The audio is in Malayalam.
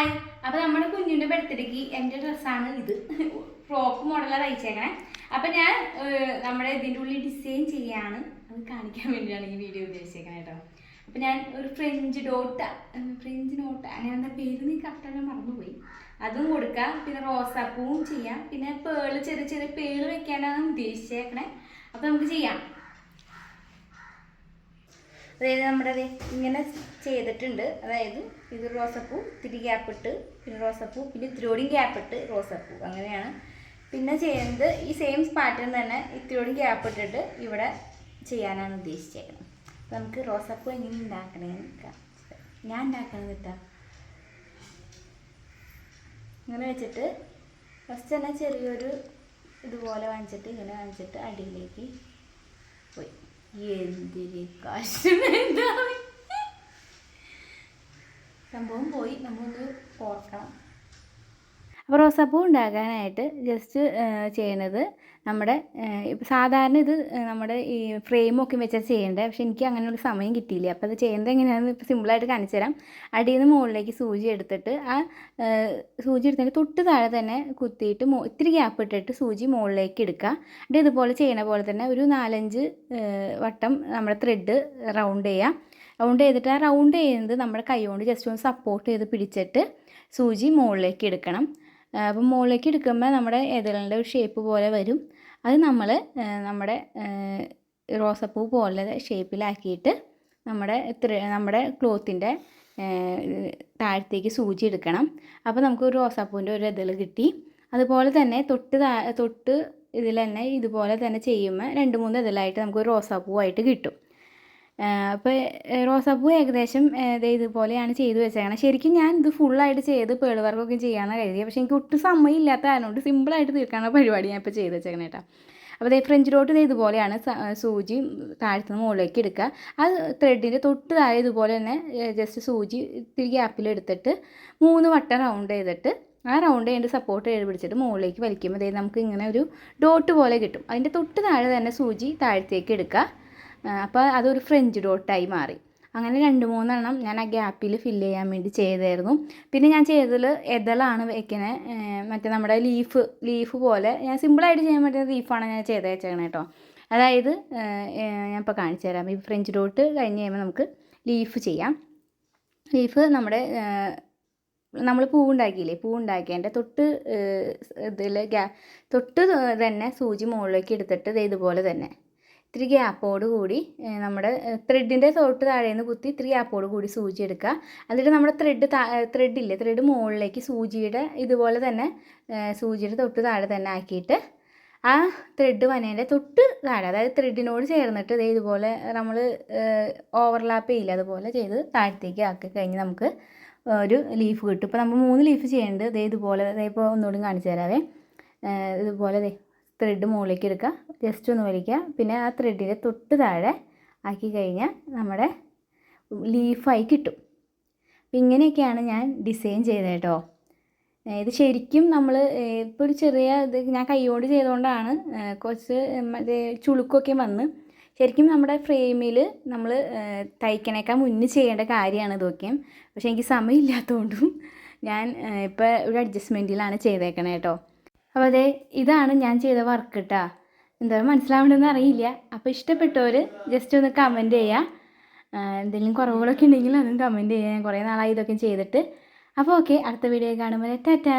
ഹായ് അപ്പൊ നമ്മുടെ കുഞ്ഞിന്റെ ബർത്ത്ഡേക്ക് എന്റെ ഡ്രസ്സാണ് ഇത്. ഫ്രോക്ക് മോഡലാണ് തയ്ച്ചേക്കണേ. അപ്പൊ ഞാൻ നമ്മുടെ ഇതിന്റെ ഉള്ളിൽ ഡിസൈൻ ചെയ്യാണ്. അത് കാണിക്കാൻ വേണ്ടിയാണ് ഈ വീഡിയോ ഉദ്ദേശിച്ചേക്കണേ കേട്ടോ. അപ്പൊ ഞാൻ ഒരു ഫ്രഞ്ച് ഡോട്ട ഫ്രഞ്ച് നോട്ട അങ്ങനെ എന്താ പേര് നീ കറക്റ്റാണ് മറന്നുപോയി. അതും കൊടുക്കാം. പിന്നെ റോസാപ്പൂവും ചെയ്യാം. പിന്നെ പേൾ ചെറിയ ചെറിയ പേൾ വെക്കാനാണ് ഉദ്ദേശിച്ചേക്കണേ. അപ്പൊ നമുക്ക് ചെയ്യാം. അതായത് നമ്മുടെ ഇങ്ങനെ ചെയ്തിട്ടുണ്ട്. അതായത് ഇത് റോസപ്പൂ ഇത്തിരി ഗ്യാപ്പ് ഇട്ട് പിന്നെ റോസപ്പൂ പിന്നെ ഇത്തിരിയോടും ഗ്യാപ്പ് ഇട്ട് റോസപ്പൂ. അങ്ങനെയാണ്. പിന്നെ ചെയ്യുന്നത് ഈ സെയിം പാറ്റേൺ തന്നെ ഇത്തിരിയോടും ഗ്യാപ്പ് ഇട്ടിട്ട് ഇവിടെ ചെയ്യാനാണ് ഉദ്ദേശിച്ചേക്കുന്നത്. അപ്പം നമുക്ക് റോസപ്പൂ എങ്ങനെ ഉണ്ടാക്കണേ ഞാൻ ഉണ്ടാക്കണത് കിട്ടാം ഇങ്ങനെ വെച്ചിട്ട് ഫസ്റ്റ് തന്നെ ചെറിയൊരു ഇതുപോലെ വാങ്ങിച്ചിട്ട് ഇങ്ങനെ വാങ്ങിച്ചിട്ട് അടിയിലേക്ക് എന്തിരി കഷ്ടമെന്താ സംഭവം പോയി. നമ്മൊന്ന് ഓർക്കണം. അപ്പോൾ റോസാപ്പൂ ഉണ്ടാക്കാനായിട്ട് ജസ്റ്റ് ചെയ്യണത് നമ്മുടെ സാധാരണ ഇത് നമ്മുടെ ഈ ഫ്രെയിമൊക്കെ വെച്ചാൽ ചെയ്യേണ്ടത് പക്ഷെ എനിക്ക് അങ്ങനെയുള്ള സമയം കിട്ടിയില്ല. അപ്പോൾ അത് ചെയ്യുന്നത് എങ്ങനെയാണെന്ന് ഇപ്പോൾ സിമ്പിളായിട്ട് കാണിച്ചു തരാം. അടിയിൽ നിന്ന് മുകളിലേക്ക് സൂചി എടുത്തിട്ട് ആ സൂചി എടുത്തിട്ട് തൊട്ട് താഴെ തന്നെ കുത്തിയിട്ട് മോ ഇത്തിരി ഗ്യാപ്പ് ഇട്ടിട്ട് സൂചി മുകളിലേക്ക് എടുക്കുക എന്നിട്ട് ഇതുപോലെ ചെയ്യണ പോലെ തന്നെ ഒരു നാലഞ്ച് വട്ടം നമ്മുടെ ത്രെഡ് റൗണ്ട് ചെയ്യുക റൗണ്ട് ചെയ്തിട്ട് ആ റൗണ്ട് ചെയ്യുന്നത് നമ്മുടെ കൈ കൊണ്ട് ജസ്റ്റ് ഒന്ന് സപ്പോർട്ട് ചെയ്ത് പിടിച്ചിട്ട് സൂചി മുകളിലേക്ക് എടുക്കണം. അപ്പം മുകളിലേക്ക് എടുക്കുമ്പോൾ നമ്മുടെ ഏതെല്ലാം ഒരു ഷേപ്പ് പോലെ വരും. അത് നമ്മൾ നമ്മുടെ റോസപ്പൂ പോലെ ഷേപ്പിലാക്കിയിട്ട് നമ്മുടെ നമ്മുടെ ക്ലോത്തിന്റെ താഴത്തേക്ക് സൂചി എടുക്കണം. അപ്പോൾ നമുക്ക് ഒരു റോസാപ്പൂവിന്റെ ഒരു ഇതൾ കിട്ടി. അതുപോലെ തന്നെ തൊട്ട് തൊട്ട് ഇതിൽ തന്നെ ഇതുപോലെ തന്നെ ചെയ്യുമ്പോൾ രണ്ട് മൂന്ന് ഇതിലായിട്ട് നമുക്ക് റോസാപ്പൂവായിട്ട് കിട്ടും. അപ്പോൾ റോസാപ്പൂ ഏകദേശം ഇതുപോലെയാണ് ചെയ്ത് വെച്ചേക്കണം. ശരിക്കും ഞാൻ ഇത് ഫുള്ളായിട്ട് ചെയ്ത് പേൾ വർക്കൊക്കെ ചെയ്യാമെന്ന് കരുതി പക്ഷേ എനിക്ക് ഒട്ടും സമയം ഇല്ലാത്ത കാരണം സിമ്പിളായിട്ട് തീർക്കാനുള്ള പരിപാടി ഞാൻ ഇപ്പോൾ ചെയ്ത് വെച്ചേക്കണം കേട്ടോ അപ്പോൾ ദേ ഫ്രഞ്ച് ഡോട്ട് ഇത് ഇതുപോലെയാണ് സൂചി താഴത്തുനിന്ന് മുകളിലേക്ക് എടുക്കുക. ആ ത്രെഡിന്റെ തൊട്ട് താഴെ ഇതുപോലെ തന്നെ ജസ്റ്റ് സൂചി ഇത്തിരി ഗ്യാപ്പിൽ എടുത്തിട്ട് മൂന്ന് വട്ടം റൗണ്ട് ചെയ്തിട്ട് ആ റൗണ്ട് കഴിഞ്ഞിട്ട് സപ്പോർട്ട് ചെയ്ത് പിടിച്ചിട്ട് മുകളിലേക്ക് വലിക്കുമ്പോൾ നമുക്ക് ഇങ്ങനെ ഒരു ഡോട്ട് പോലെ കിട്ടും. അതിന്റെ തൊട്ട് താഴെ തന്നെ സൂചി താഴത്തേക്ക് എടുക്കുക. അപ്പോൾ അതൊരു ഫ്രഞ്ച് ഡോട്ടായി മാറി. അങ്ങനെ രണ്ട് മൂന്നെണ്ണം ഞാൻ ആ ഗ്യാപ്പിൽ ഫില്ല് ചെയ്യാൻ വേണ്ടി ചെയ്തായിരുന്നു. പിന്നെ ഞാൻ ചെയ്തതിൽ എതളാണ് വെക്കുന്നത് മറ്റേ നമ്മുടെ ലീഫ് ലീഫ് പോലെ. ഞാൻ സിമ്പിളായിട്ട് ചെയ്യാൻ പറ്റുന്ന ലീഫാണ് ഞാൻ ചെയ്ത് വെച്ചേക്കണേ കേട്ടോ അതായത് ഞാൻ ഇപ്പോൾ കാണിച്ചു തരാം. ഈ ഫ്രഞ്ച് ഡോട്ട് കഴിഞ്ഞ് കഴിയുമ്പോൾ നമുക്ക് ലീഫ് ചെയ്യാം. ലീഫ് നമ്മുടെ നമ്മൾ പൂവുണ്ടാക്കിയില്ലേ പൂവുണ്ടാക്കിയതിന്റെ തൊട്ട് ഇതിൽ ഗ്യാ തൊട്ട് തന്നെ സൂചി മുകളിലേക്ക് എടുത്തിട്ട് ഇതുപോലെ തന്നെ. ഇത്തിരി ഗ്യാപ്പോട് കൂടി നമ്മുടെ ത്രെഡിന്റെ തൊട്ട് താഴേന്ന് കുത്തി ഇത്തിരി ഗ്യാപ്പോട് കൂടി സൂചി എടുക്കുക. എന്നിട്ട് നമ്മുടെ ത്രെഡ് ത്രെഡ് ഇല്ലേ ത്രെഡ് മുകളിലേക്ക് സൂചിയുടെ ഇതുപോലെ തന്നെ സൂചിയുടെ തൊട്ട് താഴെ തന്നെ ആക്കിയിട്ട് ആ ത്രെഡ് വനേന്റെ തൊട്ട് താഴെ അതായത് ത്രെഡിനോട് ചേർന്നിട്ട് ഇതേ ഇതുപോലെ നമ്മൾ ഓവർലാപ്പ് ചെയ്യില്ല അതുപോലെ ചെയ്ത് താഴത്തേക്ക് ആക്കി കഴിഞ്ഞ് നമുക്ക് ഒരു ലീഫ് കിട്ടും. ഇപ്പോൾ നമ്മൾ മൂന്ന് ലീഫ് ചെയ്യേണ്ടത് ഇതേ ഇതുപോലെ ഇതേ ഇപ്പോൾ ഒന്നുകൂടി കാണിച്ചു തരാവേ. ഇതുപോലെ ത്രെഡ് മുകളിലേക്ക് എടുക്കുക ജസ്റ്റ് ഒന്ന് വലിക്കുക പിന്നെ ആ ത്രെഡിന്റെ തൊട്ട് താഴെ ആക്കി കഴിഞ്ഞാൽ നമ്മുടെ ലീഫായി കിട്ടും. അപ്പം ഇങ്ങനെയൊക്കെയാണ് ഞാൻ ഡിസൈൻ ചെയ്തത് കേട്ടോ. ഇത് ശരിക്കും നമ്മൾ ഇപ്പോൾ ഒരു ചെറിയ ഇത് ഞാൻ കൈയോട് ചെയ്തുകൊണ്ടാണ് കുറച്ച് മറ്റേ ചുളുക്കൊക്കെ വന്ന് ശരിക്കും നമ്മുടെ ഫ്രെയിമിൽ നമ്മൾ തയ്ക്കണേക്കാൾ മുന്നേ ചെയ്യേണ്ട കാര്യമാണ് ഇതൊക്കെ. പക്ഷേ എനിക്ക് സമയമില്ലാത്തതുകൊണ്ടും ഞാൻ ഇപ്പോൾ ഒരു അഡ്ജസ്റ്റ്മെന്റിലാണ് ചെയ്തേക്കണേ കേട്ടോ. അപ്പോൾ അതെ ഇതാണ് ഞാൻ ചെയ്ത വർക്ക് കേട്ടോ എന്താ മനസ്സിലാവണമെന്ന് അറിയില്ല. അപ്പോൾ ഇഷ്ടപ്പെട്ടവർ ജസ്റ്റ് ഒന്ന് കമന്റ് ചെയ്യുക എന്തെങ്കിലും കുറവുകളൊക്കെ ഉണ്ടെങ്കിൽ അതും കമന്റ് ചെയ്യുക ഞാൻ കുറേ നാളായി ഇതൊക്കെ ചെയ്തിട്ട്. അപ്പോൾ ഓക്കെ അടുത്ത വീഡിയോ കാണുമ്പോൾ ടാറ്റാ.